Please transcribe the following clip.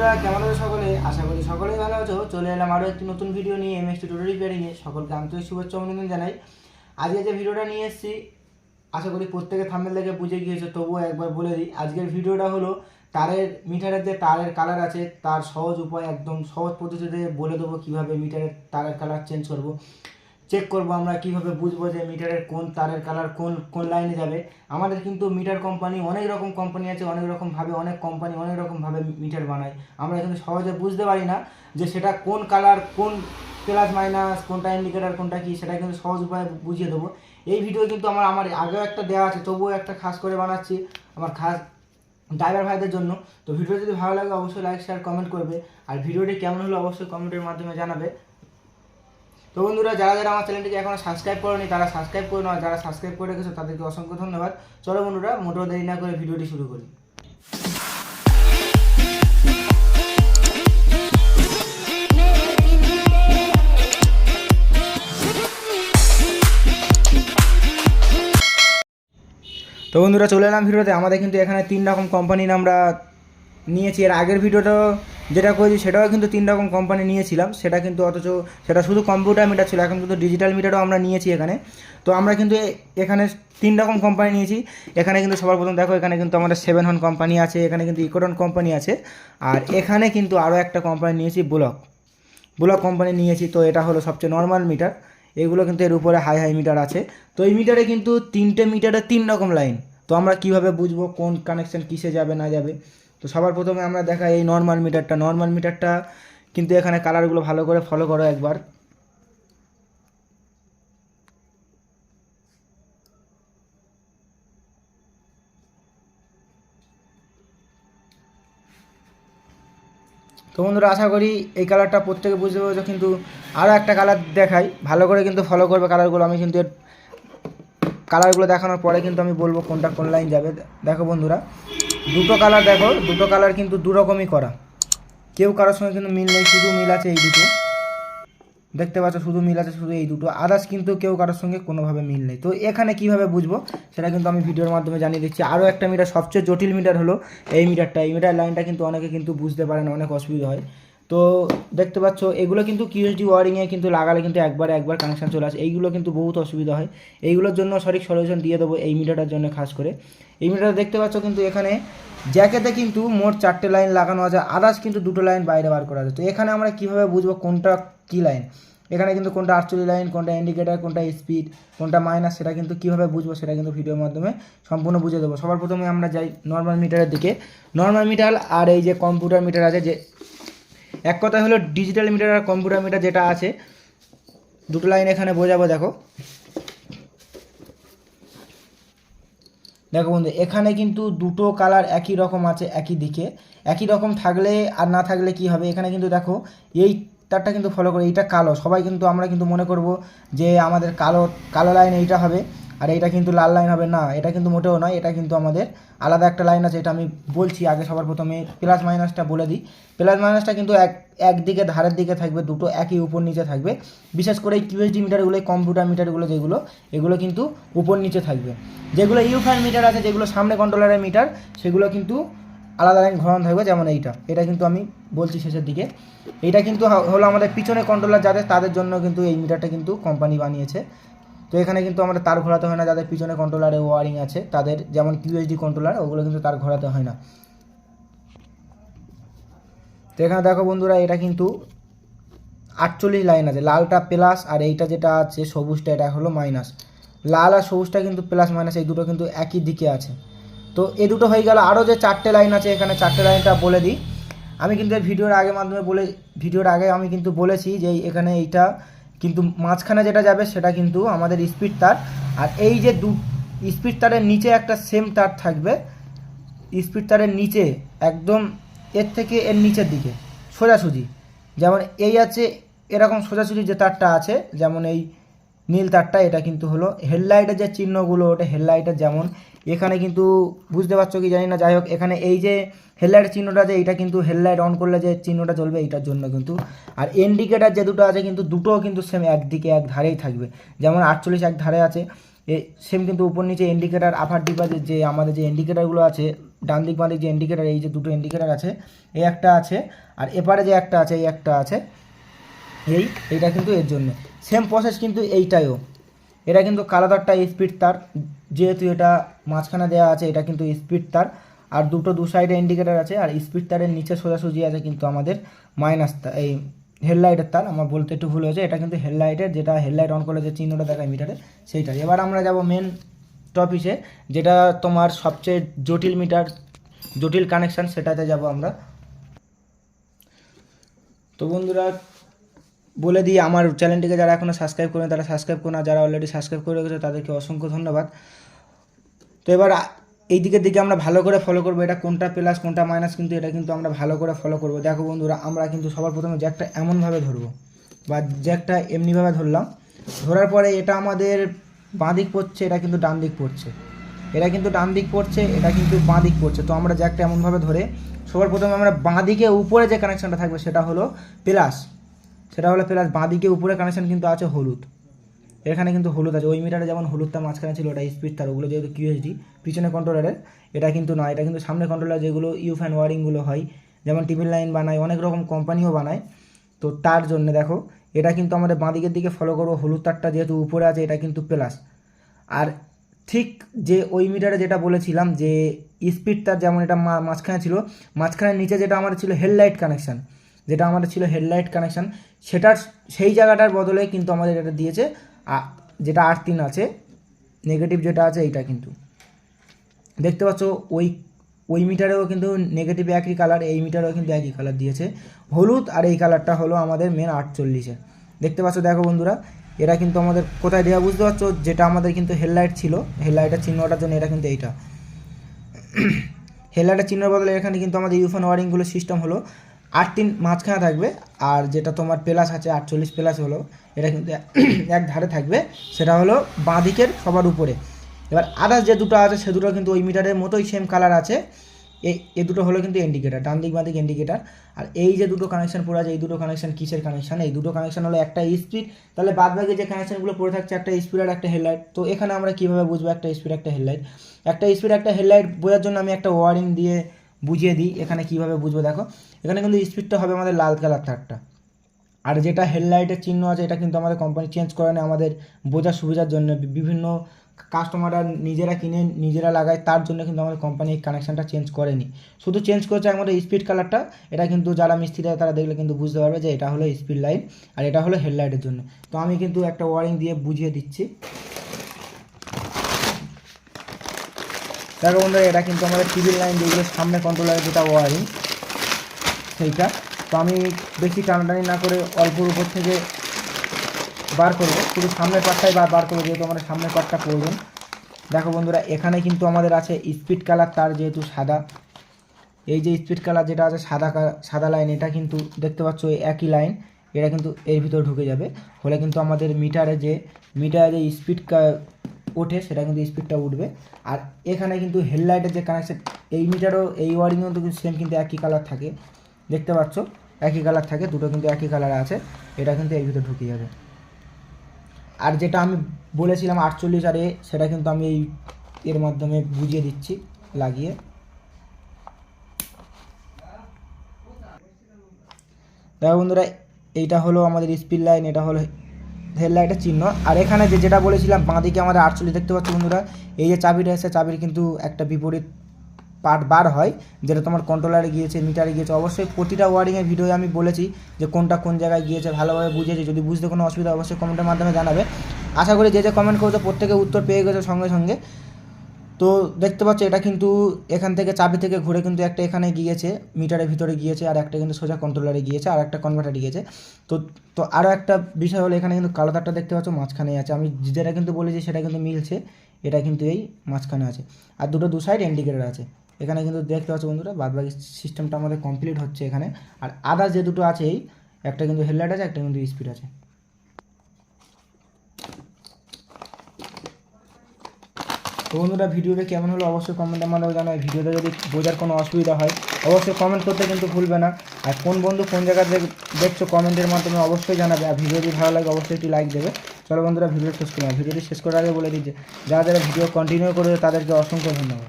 বন্ধুরা, কেমন আছো সকলে? আশা করি সকলেই ভালো আছো। চলে এলাম আরও একটি নতুন ভিডিও নিয়ে এম এস টোটো রিপেয়ারিংয়ে সকলকে আন্তরিক শুভেচ্ছা, অভিনন্দন জানাই। আজকে যে ভিডিওটা নিয়ে এসেছি, আশা করি প্রত্যেকে থাম্বেল দেখে বুঝে গিয়েছে, তবুও একবার বলে দিই। আজকের ভিডিওটা হলো তারের, মিটারের যে তারের কালার আছে, তার সহজ উপায়, একদম সহজ পদ্ধতিতে বলে দেবো কীভাবে মিটারের তারের কালার চেঞ্জ করব। চেক করব আমরা কীভাবে বুঝব যে মিটারের কোন তারের কালার কোন কোন লাইনে যাবে। আমাদের কিন্তু মিটার কোম্পানি অনেক রকম কোম্পানি আছে, অনেক রকমভাবে অনেক কোম্পানি অনেক রকমভাবে মিটার বানায়। আমরা কিন্তু সহজে বুঝতে পারি না যে সেটা কোন কালার কোন প্লাস মাইনাস কোনটা ইন্ডিকেটার কোনটা কি, সেটা কিন্তু সহজ উপায়ে বুঝিয়ে দেবো। এই ভিডিও কিন্তু আমার আমার আগেও একটা দেওয়া আছে, তবুও একটা খাস করে বানাচ্ছি আমার খাস ড্রাইভার ভাইদের জন্য। তো ভিডিও যদি ভালো লাগে, অবশ্যই লাইক শেয়ার কমেন্ট করবে। আর ভিডিওটি কেমন হলো, অবশ্যই কমেন্টের মাধ্যমে জানাবে। তো বন্ধুরা, যারা যারা আমার চ্যানেলটিকে এখনও সাবস্ক্রাইব করেনি, তারা সাবস্ক্রাইব করে নাও আর যারা সাবস্ক্রাইব করে রেখেছো, তাদেরকে অসংখ্য ধন্যবাদ। চলো বন্ধুরা, মোটেও দেরি না করে ভিডিওটি শুরু করি। তো বন্ধুরা, চলে এলাম ভিডিওতে। আমাদের কিন্তু এখানে তিন রকম কোম্পানির আমরা নিয়েছি। এর আগের ভিডিওটা যেটা করেছি সেটাও কিন্তু তিন রকম কোম্পানি নিয়েছিলাম। সেটা কিন্তু অথচ সেটা শুধু কম্পিউটার মিটার ছিল, এখন কিন্তু ডিজিটাল মিটারও আমরা নিয়েছি এখানে। তো আমরা কিন্তু এখানে তিন রকম কোম্পানি নিয়েছি। এখানে কিন্তু সবার প্রথম দেখো, এখানে কিন্তু আমাদের সেভেন হন কোম্পানি আছে, এখানে কিন্তু ইকোটন কোম্পানি আছে। আর এখানে কিন্তু আরও একটা কোম্পানি নিয়েছি ব্লক ব্লক কোম্পানি নিয়েছি, তো এটা হলো সবচেয়ে নর্মাল মিটার এগুলো কিন্তু এর উপরে হাই হাই মিটার আছে। তো এই মিটারে কিন্তু তিনটে মিটারে তিন রকম লাইন তো আমরা কীভাবে বুঝব কোন কানেকশন কিসে যাবে, না যাবে? তো সবার প্রথমে আমরা দেখা এই নর্মাল মিটারটা নর্মাল মিটারটা কিন্তু এখানে কালারগুলো ভালো করে ফলো করো একবার। তো বন্ধুরা, আশা করি এই কালারটা প্রত্যেকে বুঝতে পেরেছ, কিন্তু আরও একটা কালার দেখাই। ভালো করে কিন্তু ফলো করবে কালারগুলো আমি কিন্তু কালারগুলো দেখানোর পরে কিন্তু আমি বলব কোনটা কোন লাইন যাবে। দেখো বন্ধুরা, দুটো কালার দেখো, দুটো কালার কিন্তু দু রকমই করা। কেউ কারোর সঙ্গে কিন্তু মিল নেই, শুধু মিল আছে এই দুটো। দেখতে পাচ্ছ, শুধু মিল আছে, শুধু এই দুটো। আদার্স কিন্তু কেউ কারোর সঙ্গে কোনোভাবে মিল নেই। তো এখানে কীভাবে বুঝব, সেটা কিন্তু আমি ভিডিওর মাধ্যমে জানিয়ে দিচ্ছি। আরও একটা মিটার, সবচেয়ে জটিল মিটার হলো এই মিটারটা। এই মিটার লাইনটা কিন্তু অনেকে কিন্তু বুঝতে পারে না, অনেক অসুবিধা হয়। তো দেখতে পাচ্ছ, এগুলো কিন্তু কিউএসডি ওয়ারিংয়ে কিন্তু লাগালে কিন্তু একবার একবার কানেকশান চলে আসে। এইগুলো কিন্তু বহুত অসুবিধা হয়। এইগুলোর জন্য সঠিক সলিউশন দিয়ে দেবো এই মিটারটার জন্য খাস করে। এই মিটারটা দেখতে পাচ্ছ কিন্তু এখানে জ্যাকেতে কিন্তু মোট চারটে লাইন লাগানো আছে। আদার্স কিন্তু দুটো লাইন বাইরে বার করা আছে। তো এখানে আমরা কীভাবে বুঝব কোনটা কী লাইন এখানে কিন্তু কোনটা আটচল্লিশ লাইন কোনটা ইন্ডিকেটার কোনটা স্পিড কোনটা মাইনাস সেটা কিন্তু কীভাবে বুঝব সেটা কিন্তু ভিডিওর মাধ্যমে সম্পূর্ণ বুঝে দেবো। সবার প্রথমে আমরা যাই নর্মাল মিটারের দিকে। নর্মাল মিটার আর এই যে কম্পিউটার মিটার আছে, যে এক কথা হলো ডিজিটাল মিটার আর কম্পিউটার মিটার যেটা আছে, দুটো লাইন এখানে বোঝাবো, দেখো। দেখো বন্ধু, এখানে কিন্তু দুটো কালার একই রকম আছে, একই দিকে। একই রকম থাকলে আর না থাকলে কি হবে? এখানে কিন্তু দেখো, এই তারটা কিন্তু ফলো করে, এইটা কালো। সবাই কিন্তু আমরা কিন্তু মনে করব যে আমাদের কালো কালো লাইন এইটা হবে। আর এটা কিন্তু লাল লাইন হবে না, এটা কিন্তু মোটেও নয়, এটা কিন্তু আমাদের আলাদা একটা লাইন আছে, এটা আমি বলছি আগে সবার প্রথমে প্লাস মাইনাসটা বলে দিই। প্লাস মাইনাসটা কিন্তু এক, একদিকে ধারের দিকে থাকবে, দুটো একই উপর নিচে থাকবে। বিশেষ করে এই কিউএসডি মিটারগুলো কম্পিউটার মিটারগুলো যেগুলো, এগুলো কিন্তু উপর নিচে থাকবে। যেগুলো ইউফাইন মিটার আছে, যেগুলো সামনে কন্ট্রোলারের মিটার সেগুলো কিন্তু আলাদা লাইন ঘোরানো থাকবে, যেমন এইটা। এটা কিন্তু আমি বলছি শেষের দিকে। এটা কিন্তু হলো আমাদের পিছনে কন্ট্রোলার যাদের, তাদের জন্য কিন্তু এই মিটারটা কিন্তু কোম্পানি বানিয়েছে। তো এখানে কিন্তু আমাদের তার ঘোরাতে হয় না, যাদের পিছনে কন্ট্রোলারে ওয়ারিং আছে, তাদের যেমন কিউএসডি কন্ট্রোলার ওগুলো কিন্তু তার ঘোরাতে হয় না। তো এখানে দেখো বন্ধুরা, এটা কিন্তু আটচল্লিশ লাইন আছে, লালটা প্লাস আর এইটা যেটা আছে সবুজটা, এটা হলো মাইনাস লাল আর সবুজটা কিন্তু প্লাস মাইনাস এই দুটো কিন্তু একই দিকে আছে। তো এই দুটো হয়ে গেল। আরও যে চারটে লাইন আছে, এখানে চারটে লাইনটা বলে দিই। আমি কিন্তু ভিডিওর আগে মাধ্যমে বলে, ভিডিওর আগে আমি কিন্তু বলেছি যে এখানে এইটা কিন্তু মাঝখানে যেটা যাবে সেটা কিন্তু আমাদের স্পিড তার। আর এই যে দু স্পিড তারের নিচে একটা সেম তার থাকবে। স্পিড তারের নিচে একদম এর থেকে এর নিচের দিকে, সোজাসুজি। যেমন এই আছে, এরকম সোজাসুজি যে তারটা আছে, যেমন এই নীল তারটা, এটা কিন্তু হলো হেডলাইটের যে চিহ্নগুলো, ওটা হেডলাইটের যেমন। এখানে কিন্তু বুঝতে পারছ কি জানি না, যাই হোক, এখানে এই যে হেডলাইটের চিহ্নটা আছে এটা কিন্তু হেডলাইট অন করলে যে চিহ্নটা জ্বলবে এইটার জন্য কিন্তু। আর ইন্ডিকেটার যে দুটো আছে কিন্তু, দুটোও কিন্তু সেম একদিকে এক ধারেই থাকবে। যেমন আটচল্লিশ এক ধারে আছে সেম কিন্তু উপর নিচে ইন্ডিকেটার আফার ডিপাজের যে আমাদের যে ইন্ডিকেটারগুলো আছে, ডান দিক বাঁ দিক যে ইন্ডিকেটার এই যে দুটো ইন্ডিকেটার আছে, এই একটা আছে, আর এপারে যে একটা আছে, এই একটা আছে, এই এইটা কিন্তু এর জন্য। সেম প্রসেস কিন্তু এইটাইও এটা কিন্তু কালো তারটা স্পিড তার। যেহেতু এটা মাঝখানে দেওয়া আছে, এটা কিন্তু স্পিড তার। আর দুটো দু সাইডে ইন্ডিকেটার আছে, আর স্পিড তারের নিচে সোজাসুজি আছে কিন্তু আমাদের মাইনাস এই হেডলাইটের তার। আমার বলতে একটু ভুল হয়েছে, এটা কিন্তু হেডলাইটের যেটা হেডলাইট অন করলে যে চিহ্নটা দেখায় মিটারে সেইটাই এবার আমরা যাব মেন টপিসে যেটা তোমার সবচেয়ে জটিল মিটার জটিল কানেকশান সেটাতে যাব আমরা। তো বন্ধুরা বলে দিই, আমার চ্যানেলটিকে যারা এখনও সাবস্ক্রাইব করেন, তারা সাবস্ক্রাইব করুন যারা অলরেডি সাবস্ক্রাইব করে রেখেছে, তাদেরকে অসংখ্য ধন্যবাদ। তো এবার এই দিকের দিকে আমরা ভালো করে ফলো করব, এটা কোনটা প্লাস কোনটা মাইনাস কিন্তু এটা কিন্তু আমরা ভালো করে ফলো করব। দেখো বন্ধুরা, আমরা কিন্তু সবার প্রথমে জ্যাকটা এমনভাবে ধরবো, বা জ্যাকটা এমনিভাবে ধরলাম। ধরার পরে এটা আমাদের বাঁ দিক পড়ছে, এটা কিন্তু ডান দিক পড়ছে। এটা কিন্তু ডান দিক পড়ছে, এটা কিন্তু বাঁ দিক পড়ছে। তো আমরা জ্যাকটা এমনভাবে ধরে, সবার প্রথমে আমরা বাঁ দিকে উপরে যে কানেকশানটা থাকবে, সেটা হলো প্লাস সেটা হলো প্লাস বাঁ দিকে উপরে কানেকশন কিন্তু আছে হলুদ। এখানে কিন্তু হলুদ আছে। ওই মিটারে যেমন হলুদটা মাঝখানে ছিল, ওটা স্পিড তার, ওগুলো যেহেতু কিউএসডি পিছনে কন্ট্রোলারের এটা কিন্তু নয়। এটা কিন্তু সামনে কন্ট্রোলার যেগুলো ইউফ্যান ওয়ারিংগুলো হয়, যেমন টিভি লাইন বানায়, অনেক রকম কোম্পানিও বানায়। তো তার জন্য দেখো, এটা কিন্তু আমাদের বাঁদিকের দিকে ফলো করব, হলুদ তারটা যেহেতু উপরে আছে, এটা কিন্তু প্লাস আর ঠিক যে ওই মিটারে যেটা বলেছিলাম যে স্পিড তার যেমন এটা মাঝখানে ছিল মাঝখানের নিচে যেটা আমাদের ছিল হেডলাইট কানেকশান যেটা আমাদের ছিল হেডলাইট কানেকশান, সেটার সেই জায়গাটার বদলে কিন্তু আমাদের এটা দিয়েছে যেটা আর তিন আছে নেগেটিভ যেটা আছে এইটা কিন্তু। দেখতে পাচ্ছ, ওই ওই মিটারেও কিন্তু নেগেটিভ একই কালার এই মিটারেও কিন্তু একই কালার দিয়েছে। হলুদ আর এই কালারটা হলো আমাদের মেন আটচল্লিশে। দেখতে পাচ্ছ, দেখো বন্ধুরা এরা কিন্তু আমাদের কোথায় দেওয়া বুঝতে পারছ? যেটা আমাদের কিন্তু হেডলাইট ছিল, হেডলাইটের চিহ্নটার জন্য এটা কিন্তু এইটা। হেডলাইটের চিহ্নের বদলে এখানে কিন্তু আমাদের ইউফোন ওয়ারিংগুলো সিস্টেম হলো। আট তিন মাঝখানে থাকবে, আর যেটা তোমার প্লাস আছে, আটচল্লিশ প্লাস হলো, এটা কিন্তু এক ধারে থাকবে। সেটা হলো বাঁ দিকের সবার উপরে। এবার আদার্স যে দুটো আছে, সে দুটো কিন্তু ওই মিটারের মতোই সেম কালার আছে। এই এ দুটো হলো কিন্তু ইন্ডিকেটার ডান দিক বাঁ দিক ইন্ডিকেটার আর এই যে দুটো কানেকশন পড়ে আছে, এই দুটো কানেকশন কিসের কানেকশন এই দুটো কানেকশন হলো একটা স্পিড তাহলে বাদ বাকি যে কানেকশনগুলো পড়ে থাকছে, একটা স্পিড আর একটা হেডলাইট তো এখানে আমরা কীভাবে বুঝব একটা স্পিড একটা হেডলাইট একটা স্পিড একটা হেডলাইট বোঝার জন্য আমি একটা ওয়ারিং দিয়ে বুঝিয়ে দিই, এখানে কীভাবে বুঝব দেখো। এখানে কিন্তু স্পিডটা হবে আমাদের লাল কালার তারটা আর যেটা হেডলাইটের চিহ্ন আছে, এটা কিন্তু আমাদের কোম্পানি চেঞ্জ করে না আমাদের বোঝার সুবিধার জন্য। বিভিন্ন কাস্টমাররা নিজেরা কিনে, নিজেরা লাগায়, তার জন্য কিন্তু আমাদের কোম্পানি কানেকশানটা চেঞ্জ করেনি। শুধু চেঞ্জ করেছে আমাদের স্পিড কালারটা এটা কিন্তু যারা মিস্ত্রি আছে, তারা দেখলে কিন্তু বুঝতে পারবে যে এটা হলো স্পিড লাইট আর এটা হলো হেডলাইটের জন্য। তো আমি কিন্তু একটা ওয়ারিং দিয়ে বুঝিয়ে দিচ্ছি। দেখো বন্ধুরা, এটা কিন্তু আমাদের টিভির লাইন যেগুলো সামনে কন্ট্রোলারের যেটা ওয়ারিং সেইটা। তো আমি বেশি টানাটানি না করে অল্পর উপর থেকে বার করব। শুধু সামনের পাটটাই বার বার করব, যেহেতু আমাদের সামনের পাটটা প্রয়োজন। দেখো বন্ধুরা, এখানে কিন্তু আমাদের আছে স্পিড কালার তার যেহেতু সাদা। এই যে স্পিড কালার যেটা আছে, সাদা সাদা লাইন এটা কিন্তু দেখতে পাচ্ছ একই লাইন এটা কিন্তু এর ভিতরে ঢুকে যাবে। হলে কিন্তু আমাদের মিটারে যে মিটারে যে স্পিড ওঠে, সেটা কিন্তু স্পিডটা উঠবে। আর এখানে কিন্তু হেডলাইটের যে কানেকশন এই মিটারও, এই ওয়ারিংও কিন্তু সেম কিন্তু একই কালার থাকে। দেখতে পাচ্ছ? একই কালার থাকে, দুটো কিন্তু একই কালার আছে। এটা কিন্তু এর ভিতরে ঢুকে যাবে। আর যেটা আমি বলেছিলাম আটচল্লিশ আর এ, সেটা কিন্তু আমি এই এর মাধ্যমে বুঝিয়ে দিচ্ছি, লাগিয়ে। দেখো বন্ধুরা, এইটা হলো আমাদের স্পিড লাইন এটা হলো হেডলাইটের চিহ্ন। আর এখানে যে যেটা বলেছিলাম বাঁদিকে আমাদের আটচল্লিশ দেখতে পাচ্ছি বন্ধুরা, এই যে চাবিটা এসে চাবির কিন্তু একটা বিপরীত পার্ট বার হয়, যেটা তোমার কন্ট্রোলারে গিয়েছে মিটারে গিয়েছে। অবশ্যই প্রতিটা ওয়ারিংয়ের ভিডিও আমি বলেছি যে কোনটা কোন জায়গায় গিয়েছে, ভালোভাবে বুঝেছে যদি বুঝতে কোনো অসুবিধা অবশ্যই কমেন্টের মাধ্যমে জানাবে। আশা করি যে যে কমেন্ট করেছে, প্রত্যেকে উত্তর পেয়ে গেছে সঙ্গে সঙ্গে। তো দেখতে পাচ্ছ এটা কিন্তু এখান থেকে চাবি থেকে ঘুরে কিন্তু একটা এখানে গিয়েছে, মিটারের ভিতরে গিয়েছে আর একটা কিন্তু সোজা কন্ট্রোলারে গিয়েছে আর একটা কনভার্টারে গিয়েছে। তো তো আরও একটা বিষয় হলো এখানে কিন্তু কালো তারটা দেখতে পাচ্ছ মাঝখানে আছে। আমি যেটা কিন্তু বলেছি সেটা কিন্তু মিলছে, এটা কিন্তু এই মাঝখানে আছে। আর দুটো দু সাইড ইন্ডিকেটার আছে। এখানে কিন্তু দেখতে পাচ্ছ বন্ধুরা, বাদবাকি সিস্টেমটা আমাদের কমপ্লিট হচ্ছে এখানে। আর আদার্স যে দুটো আছে এই, একটা কিন্তু হেডলাইট আছে, একটা কিন্তু স্পিড আছে। তো বন্ধুরা, ভিডিওটা কেমন হলো অবশ্যই কমেন্টের মাধ্যমে জানাবে ভিডিওটা যদি বোঝার কোনো অসুবিধা হয়, অবশ্যই কমেন্ট করতে কিন্তু ভুলবে না। আর কোন বন্ধু কোন জায়গায় দেখছ কমেন্টের মাধ্যমে অবশ্যই জানাবে। আর ভিডিও যদি ভালো লাগে, অবশ্যই একটি লাইক দেবে। চলো বন্ধুরা ভিডিও শেষ করলাম ভিডিওটি শেষ করার আগে বলে দিচ্ছে যারা যারা ভিডিও কন্টিনিউ করবে তাদেরকে অসংখ্য ধন্যবাদ।